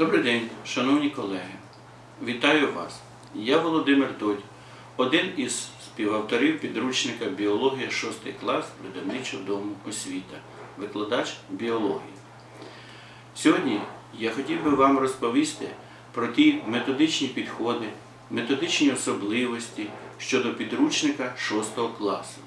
Добрий день, шановні колеги. Вітаю вас. Я Володимир Додь, один із співавторів підручника біологія 6 клас видавничого дому освіта, викладач біології. Сьогодні я хотів би вам розповісти про ті методичні підходи, методичні особливості щодо підручника 6 класу.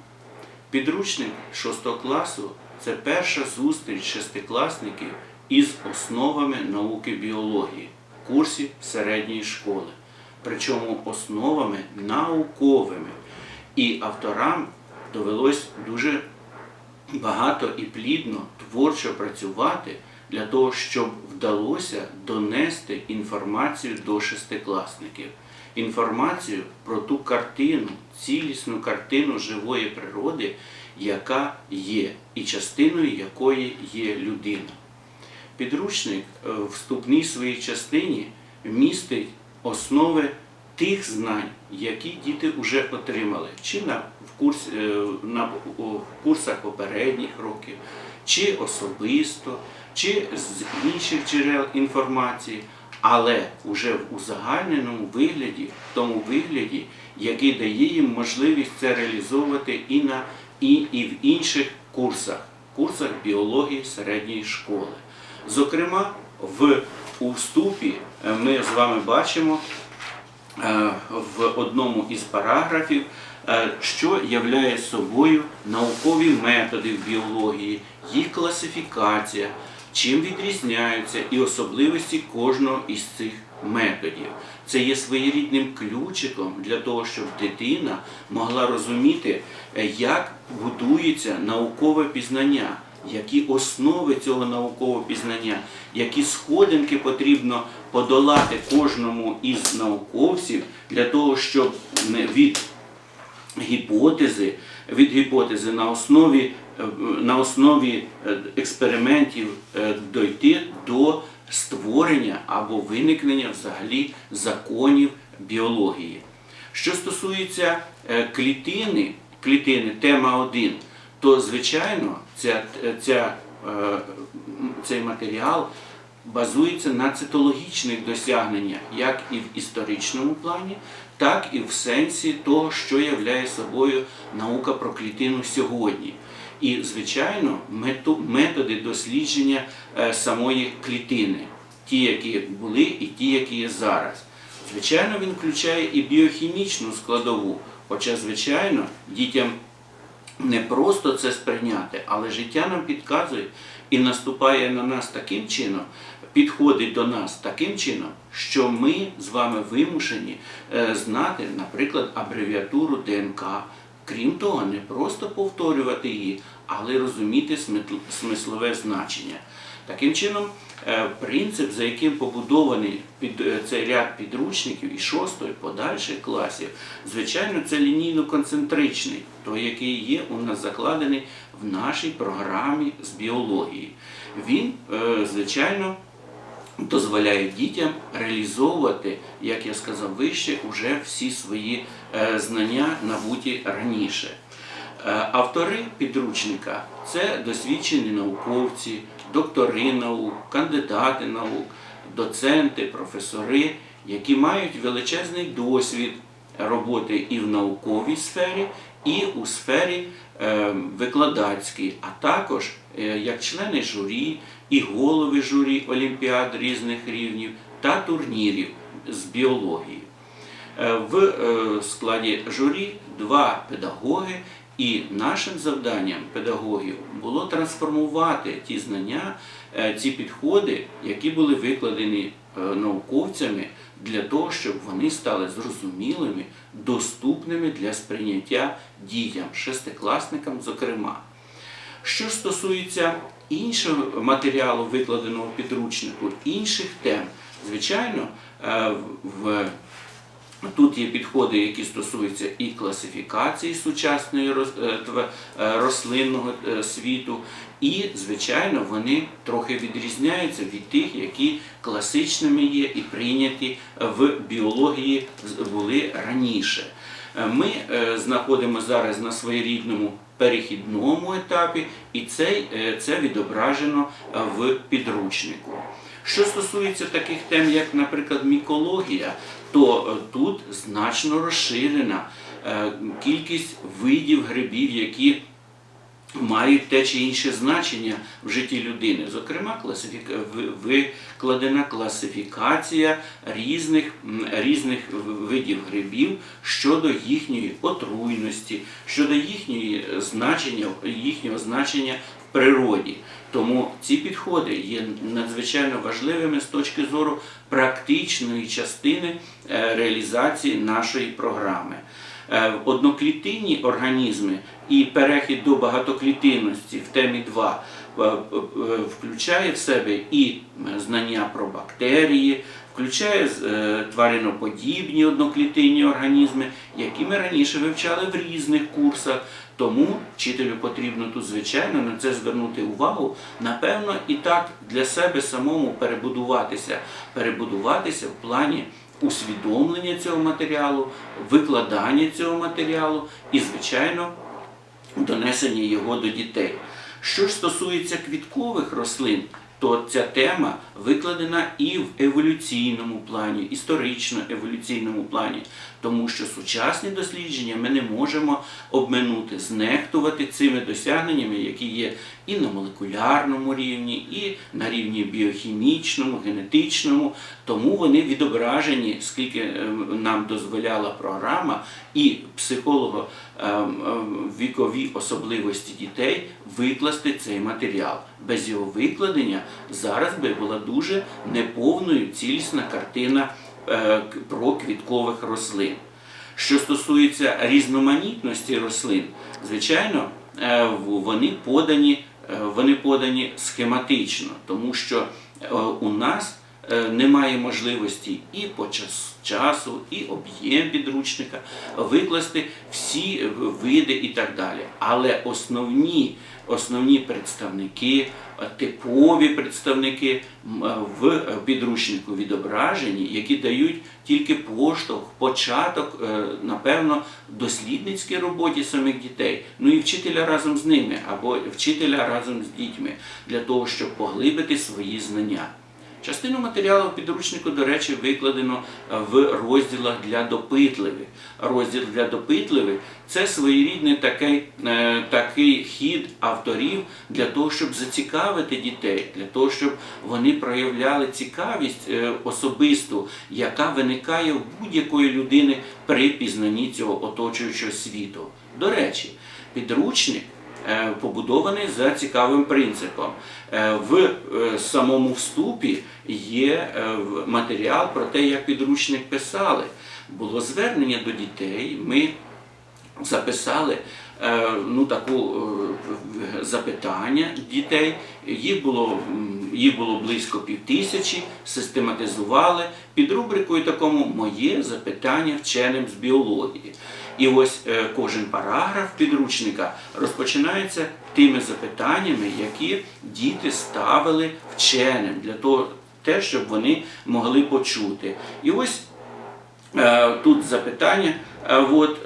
Підручник 6 класу це перша зустріч шестикласників із основами науки біології в курсі середньої школи. Причому основами науковими. І авторам довелось дуже багато і плідно творчо працювати для того, щоб вдалося донести інформацію до шестикласників. Інформацію про ту картину, цілісну картину живої природи, яка є, і частиною якої є людина. Підручник е, в вступній своїй частині містить основи тих знань, які діти вже отримали, чи на, в, курс, е, на в курсах попередніх років, чи особисто, чи з інших джерел інформації, але вже в узагальненому вигляді, в тому вигляді, який дає їм можливість це реалізовувати і, на, і, і в інших курсах, курсах біології середньої школи. Зокрема, в у вступі е, ми з вами бачимо е, в одному із параграфів, е, що являє собою наукові методи в біології, їх класифікація, чим відрізняються і особливості кожного із цих методів. Це є своєрідним ключиком для того, щоб дитина могла розуміти, як будується наукове пізнання які основи цього наукового пізнання, які сходинки потрібно подолати кожному із науковців для того, щоб від гіпотези, від гіпотези на основі, е, на основі е, експериментів е, дойти до створення або виникнення взагалі законів біології. Що стосується клітини, клітини, тема 1, то звичайно ця, ця, е, цей матеріал базується на цитологічних досягненнях, як і в історичному плані, так і в сенсі того, що являє собою наука про клітину сьогодні. І, звичайно, методи дослідження е, самої клітини, ті, які були, і ті, які є зараз. Звичайно, він включає і біохімічну складову, хоча, звичайно, дітям не просто це сприйняти, але життя нам підказує і наступає на нас таким чином, підходить до нас таким чином, що ми з вами вимушені е, знати, наприклад, абревіатуру ДНК. Крім того, не просто повторювати її, але розуміти смислове значення. Таким чином, принцип, за яким побудований під е, цей ряд підручників і шостого, і подальших класів, звичайно, це лінійно-концентричний, той, який є у нас закладений в нашій програмі з біології. Він, е, звичайно, дозволяє дітям реалізовувати, як я сказав вище, уже всі свої е, знання набуті раніше. Е, Автори підручника це досвідчені науковці, доктори наук, кандидати наук, доценти, професори, які мають величезний досвід роботи і в науковій сфері, і у сфері е, викладацькій, а також е, як члени журі і голови журі олімпіад різних рівнів та турнірів з біології. В складі журі два педагоги, і нашим завданням педагогів було трансформувати ті знання, е, ці підходи, які були викладені е, науковцями, для того, щоб вони стали зрозумілими, доступними для сприйняття дітям, шестикласникам, зокрема. Що стосується іншого матеріалу, викладеного підручнику, інших тем, звичайно, е, в Тут є підходи, які стосуються і класифікації сучасної е, е, рослинного е, світу, і, звичайно, вони трохи відрізняються від тих, які класичними є і прийняті в біології були раніше. Ми знаходимося зараз на своєрідному перехідному етапі, і це, відображено в підручнику. Що стосується таких тем, як, наприклад, мікологія, то е, тут значно розширена е, кількість видів грибів, які мають те чи інше значення в житті людини. Зокрема, класифіка... викладена класифікація різних, різних видів грибів щодо їхньої отруйності, щодо їхньої значення, їхнього значення в природі. Тому ці підходи є надзвичайно важливими з точки зору практичної частини е, реалізації нашої програми. Е, Одноклітинні організми і перехід до багатоклітинності в темі 2 е, включає в себе і знання про бактерії, включає твариноподібні одноклітинні організми, які ми раніше вивчали в різних курсах. Тому вчителю потрібно тут, звичайно, на це звернути увагу. Напевно, і так для себе самому перебудуватися, перебудуватися в плані усвідомлення цього матеріалу, викладання цього матеріалу і, звичайно, донесення його до дітей. Що ж стосується квіткових рослин, то ця тема викладена і в еволюційному плані, історично-еволюційному плані, тому що сучасні дослідження ми не можемо обминути, знехтувати цими досягненнями, які є і на молекулярному рівні, і на рівні біохімічному, генетичному. Тому вони відображені, скільки е, нам дозволяла програма, і психолого е, е, вікові особливості дітей викласти цей матеріал. Без його викладення зараз би була дуже неповною цілісна картина е, про квіткових рослин. Що стосується різноманітності рослин, звичайно, е, вони подані, е, вони подані схематично, тому що у нас немає можливості і по часу, і об'єм підручника викласти всі види і так далі. Але основні, основні представники, е, типові представники е, в підручнику відображені, які дають тільки поштовх, початок, е, напевно, дослідницькій роботі самих дітей, ну і вчителя разом з ними, або вчителя разом з дітьми, для того, щоб поглибити свої знання. Частину матеріалу підручнику, до речі, викладено е, в розділах для допитливих. Розділ для допитливих це своєрідний такий, е, такий хід авторів для того, щоб зацікавити дітей, для того, щоб вони проявляли цікавість е, особисту, яка виникає в будь-якої людини при пізнанні цього оточуючого світу. До речі, підручник побудований за цікавим принципом. Е, В е, самому вступі є е, матеріал про те, як підручник писали. Було звернення до дітей. Ми записали е, ну, таку е, запитання дітей. Їх було, їх було близько півтисячі, систематизували під рубрикою такому Моє запитання вченим з біології. І ось е, кожен параграф підручника розпочинається тими запитаннями, які діти ставили вченим для того, те, щоб вони могли почути. І ось Е, Тут запитання, е, от,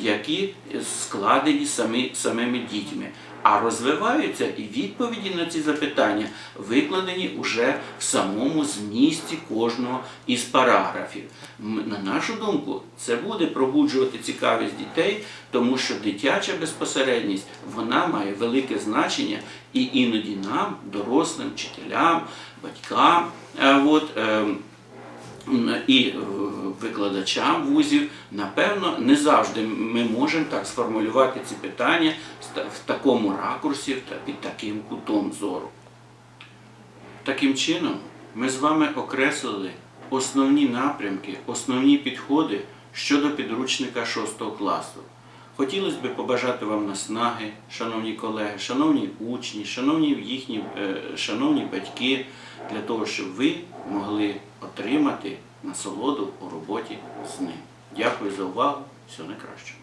які складені самі, самими дітьми. А розвиваються і відповіді на ці запитання викладені уже в самому змісті кожного із параграфів. На нашу думку, це буде пробуджувати цікавість дітей, тому що дитяча безпосередність вона має велике значення і іноді нам, дорослим, вчителям, батькам. е, От, ем, і е, викладачам вузів, напевно, не завжди ми можемо так сформулювати ці питання в такому ракурсі та під таким кутом зору. Таким чином, ми з вами окреслили основні напрямки, основні підходи щодо підручника 6 класу. Хотілося б побажати вам наснаги, шановні колеги, шановні учні, шановні їхні, е, шановні батьки, для того, щоб ви могли отримати насолоду у роботі з ним. Дякую за увагу. Всього найкращого.